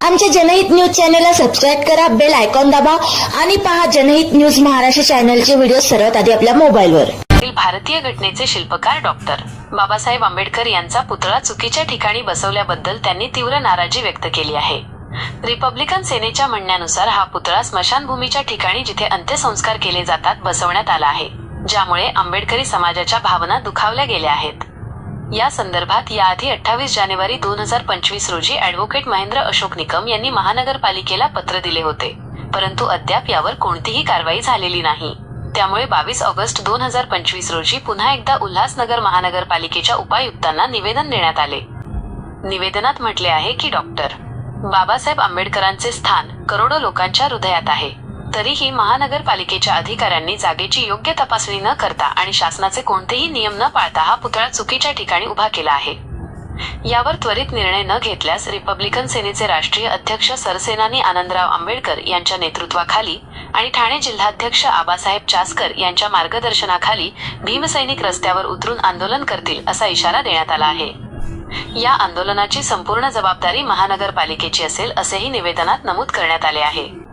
आमच्या जनहित न्यूज चॅनलला सबस्क्राईब करा बेल आयकॉन दाबा आणि पहा जनहित न्यूज महाराष्ट्र चॅनलचे व्हिडिओ सर्वात आधी आपल्या मोबाईलवर. भारतीय घटनेचे शिल्पकार डॉक्टर. बाबासाहेब आंबेडकर यांचा पुतळा चुकीच्या ठिकाणी बसवल्याबद्दल त्यांनी तीव्र नाराजी व्यक्त केली आहे. रिपब्लिकन सेनेच्या म्हणण्यानुसार हा पुतळा स्मशानभूमीच्या ठिकाणी जिथे अंत्यसंस्कार केले जातात बसवण्यात आला आहे ज्यामुळे आंबेडकरी समाजाच्या भावना दुखावल्या गेल्या आहेत. या संदर्भात याआधी अठ्ठावीस जानेवारी दोन हजार पंचवीस रोजी अॅडव्होकेट महेंद्र अशोक निकम यांनी महानगरपालिकेला पत्र दिले होते. परंतु अद्याप यावर कोणतीही कारवाई झालेली नाही. त्यामुळे बावीस ऑगस्ट दोन हजार पंचवीस रोजी पुन्हा एकदा उल्हासनगर महानगरपालिकेच्या उपायुक्तांना निवेदन देण्यात आले. निवेदनात म्हटले आहे की डॉक्टर बाबासाहेब आंबेडकरांचे स्थान करोडो लोकांच्या हृदयात आहे. तरीही महानगरपालिकेच्या अधिकाऱ्यांनी जागेची योग्य तपासणी न करता आणि शासनाचे कोणतेही नियम न पाळता हा पुतळा चुकीच्या ठिकाणी उभा केला आहे. यावर त्वरित निर्णय न घेतल्यास रिपब्लिकन सेनेचे राष्ट्रीय अध्यक्ष सरसेनानी आनंदराव आंबेडकर यांच्या नेतृत्वाखाली आणि ठाणे जिल्हाध्यक्ष आबासाहेब चासकर यांच्या मार्गदर्शनाखाली भीमसैनिक रस्त्यावर उतरून आंदोलन करतील असा इशारा देण्यात आला आहे. या आंदोलनाची संपूर्ण जबाबदारी महानगरपालिकेची असेल असेही निवेदनात नमूद करण्यात आले आहे.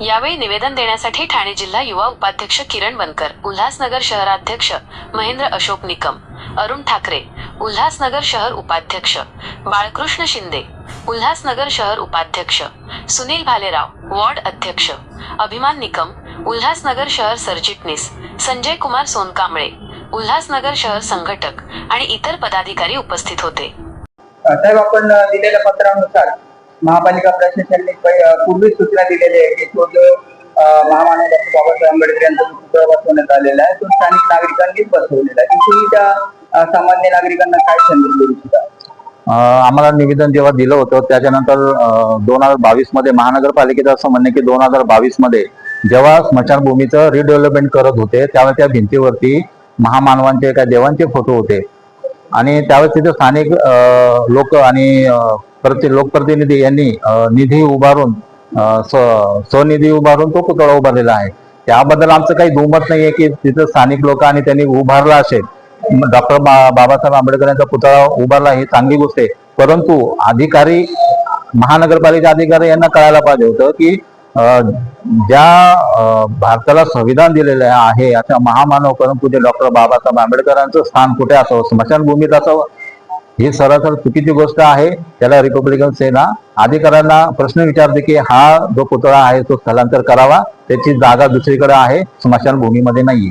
यावेळी निवेदन देण्यासाठी ठाणे जिल्हा युवा उपाध्यक्ष किरण बनकर उल्हासनगर शहराध्यक्ष महेंद्र अशोक निकम अरुण ठाकरे उल्हासनगर शहर उपाध्यक्ष बाळकृष्ण शिंदे उल्हासनगर शहर उपाध्यक्ष सुनील भालेराव वॉर्ड अध्यक्ष अभिमान निकम उल्हासनगर शहर सरचिटणीस संजय कुमार सोनकांबळे उल्हासनगर शहर संघटक आणि इतर पदाधिकारी उपस्थित होते. साहेब आपण दिलेल्या पत्रानुसार महापालिका प्रशासनाने पूर्वीच सूचना दिलेली आहे की तो जो महामान्य डॉक्टर बाबासाहेब आंबेडकर यांचा पुतळा बसवण्यात आलेला आहे तो स्थानिक नागरिकांनीच बसवलेला आहे. तुम्ही त्या सामान्य नागरिकांना काय संदेश देऊ इच्छिता? आम्हाला निवेदन जेव्हा दिलं होतं त्याच्यानंतर दोन हजार बावीसमध्ये महानगरपालिकेचं असं म्हणणं की दोन हजार बावीसमध्ये जेव्हा स्मशानभूमीचं रिडेव्हलपमेंट करत होते त्यावेळेस त्या भिंतीवरती महामानवांचे काय देवांचे फोटो होते. आणि त्यावेळेस तिथे स्थानिक लोक आणि प्रति लोकप्रतिनिधी यांनी निधी उभारून स्वनिधी उभारून तो पुतळा उभारलेला आहे. त्याबद्दल आमचं काही दुमत नाहीये की तिथं स्थानिक लोक आणि त्यांनी उभारला असेल. डॉक्टर बाबासाहेब आंबेडकर यांचा पुतळा उभारला ही चांगली गोष्ट आहे. परंतु अधिकारी महानगरपालिका अधिकारी यांना कळायला पाहिजे होतं की ज्या भारताला संविधान दिलेलं आहे अशा महामानव परमपूज्य डॉक्टर बाबासाहेब आंबेडकरांचं स्थान कुठे असावं? स्मशानभूमीत असावं? ही सरासर चुकीची गोष्ट आहे. त्याला रिपब्लिकन सेना अधिकाऱ्यांना प्रश्न विचारते की हा जो पुतळा आहे तो स्थलांतर करावा. त्याची जागा दुसरीकडे आहे. स्मशानभूमीमध्ये नाहीये.